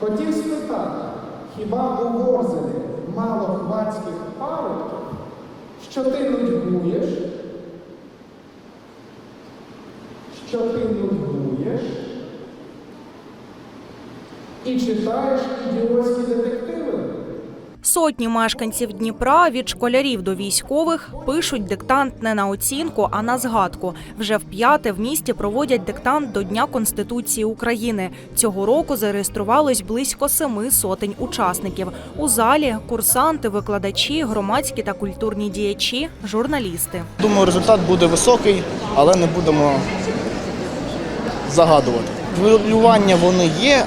Хотів спитати, хіба у Ворзелі мало хвацьких парубків, що ти нудьгуєш? Що ти нудьгуєш? І читаєш ідіотські детективи? Сотні мешканців Дніпра від школярів до військових пишуть диктант не на оцінку, а на згадку. Вже вп'яте в місті проводять диктант до Дня Конституції України. Цього року зареєструвалось близько семи сотень учасників. У залі курсанти, викладачі, громадські та культурні діячі, журналісти. Думаю, результат буде високий, але не будемо загадувати. Хвилювання вони є.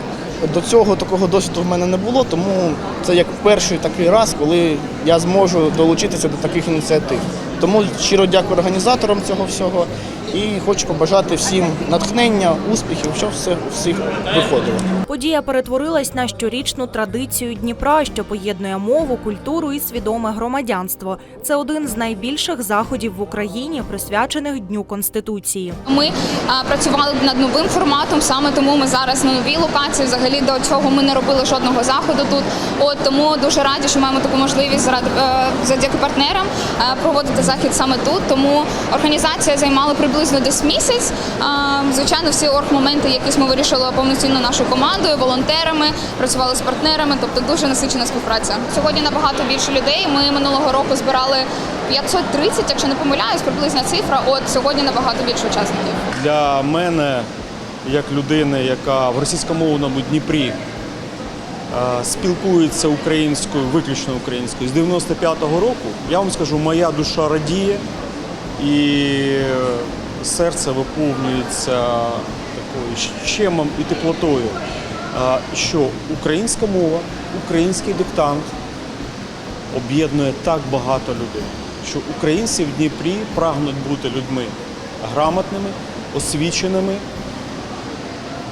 До цього такого досвіду в мене не було, тому це як перший такий раз, коли я зможу долучитися до таких ініціатив. Тому щиро дякую організаторам цього всього і хочу побажати всім натхнення, успіхів, щоб все у всіх виходило. Подія перетворилась на щорічну традицію Дніпра, що поєднує мову, культуру і свідоме громадянство. Це один з найбільших заходів в Україні, присвячених Дню Конституції. Ми а, працювали над новим форматом, саме тому ми зараз на новій локації. Взагалі до цього ми не робили жодного заходу тут. От тому дуже раді, що маємо таку можливість заради е, завдяки партнерам е, проводити захід саме тут. Тому організація займала приблизно десь місяць. Звичайно, всі оргмоменти якісь ми вирішили повноцінно нашою командою, волонтерами, працювали з партнерами, тобто дуже насичена співпраця. Сьогодні набагато більше людей. Ми минулого року збирали 530, якщо не помиляюсь, приблизна цифра. От сьогодні набагато більше учасників. для мене, як людини, яка в російськомовному Дніпрі е, спілкується українською, виключно українською з 95-го року, я вам скажу, моя душа радіє і серце виповнюється такою щемом і теплотою, що українська мова, український диктант об'єднує так багато людей, що українці в Дніпрі прагнуть бути людьми грамотними, освіченими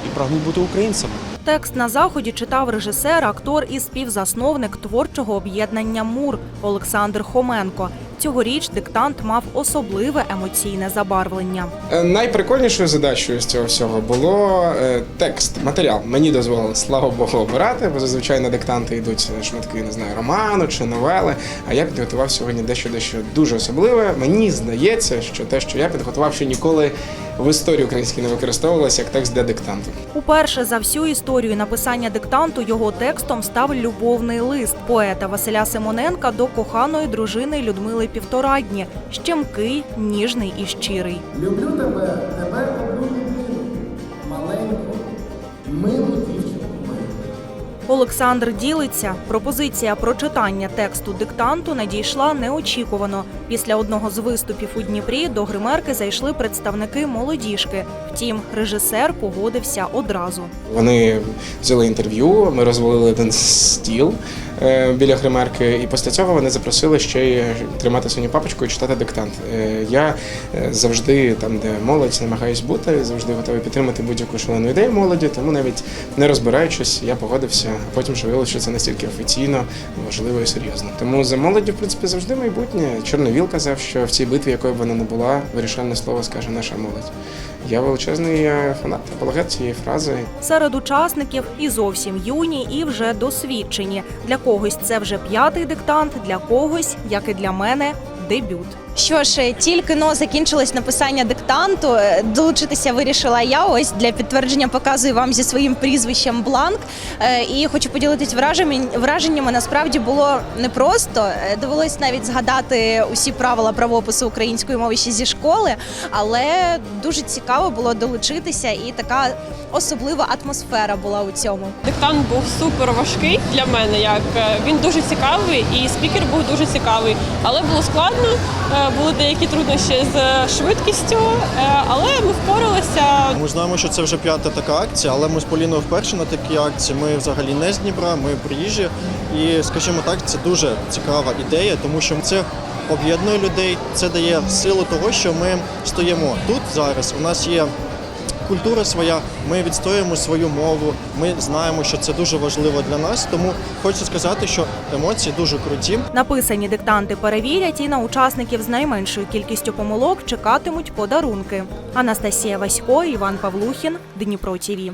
і прагнуть бути українцями. Текст на заході читав режисер, актор і співзасновник творчого об'єднання Мур Олександр Хоменко. Цьогоріч диктант мав особливе емоційне забарвлення. Е, Найприкольнішою задачею з цього всього було е, текст, матеріал. Мені дозволили, слава Богу, обирати, бо зазвичай на диктанти йдуть шматки, не знаю, роману чи новели. А я підготував сьогодні дещо дещо дуже особливе. Мені здається, що те, що я підготував, ще ніколи в історії українській не використовувалося як текст для диктанту. Уперше за всю історію написання диктанту його текстом став любовний лист поета Василя Симоненка до коханої дружини Людмили Півторадні. Щемкий, ніжний і щирий. Люблю тебе, тебе людину, маленьку, милу дівчинку. Олександр ділиться. Пропозиція про читання тексту диктанту надійшла неочікувано. Після одного з виступів у Дніпрі до гримерки зайшли представники молодіжки. Втім, режисер погодився одразу. Вони взяли інтерв'ю, ми розвалили один стіл біля гримерки, і після цього вони запросили ще й тримати синю папочку і читати диктант. Е, Я е, завжди там, де молодь, намагаюсь бути, завжди готовий підтримати будь-яку шалену ідею молоді, тому навіть не розбираючись, я погодився. А потім виявилося, що це настільки офіційно, важливо і серйозно. Тому за молоді, в принципі, завжди майбутнє. Чорновіл казав, що в цій битві, якою б вона не була, вирішальне слово скаже наша молодь. Я величезний е, фанат апологет цієї фрази. Серед учасників і зовсім юні, і вже досвідчені. Для когось це вже п'ятий диктант, для когось, як і для мене, дебют. Що ж, тільки но закінчилось написання диктанту. е, Долучитися вирішила я. Ось для підтвердження показую вам зі своїм прізвищем бланк. Е, І хочу поділитись враженнями. Насправді було непросто. Е, Довелось навіть згадати усі правила правопису української мови ще зі школи, але дуже цікаво було долучитися, і така особлива атмосфера була у цьому. Диктант був супер важкий для мене. Як е, він дуже цікавий, і спікер був дуже цікавий, але було складно. Е, Були деякі труднощі з швидкістю, е, але ми впоралися. Ми знаємо, що це вже п'ята така акція, але ми з Поліною вперше на такій акції. Ми взагалі не з Дніпра, ми приїжджі. І, скажімо так, це дуже цікава ідея, тому що це об'єднує людей, це дає силу того, що ми стоїмо тут зараз. У нас є культура своя, ми відстоюємо свою мову. Ми знаємо, що це дуже важливо для нас. Тому хочу сказати, що емоції дуже круті. Написані диктанти перевірять і на учасників з найменшою кількістю помилок чекатимуть подарунки. Анастасія Васько, Іван Павлухін, Дніпро ТІВІ.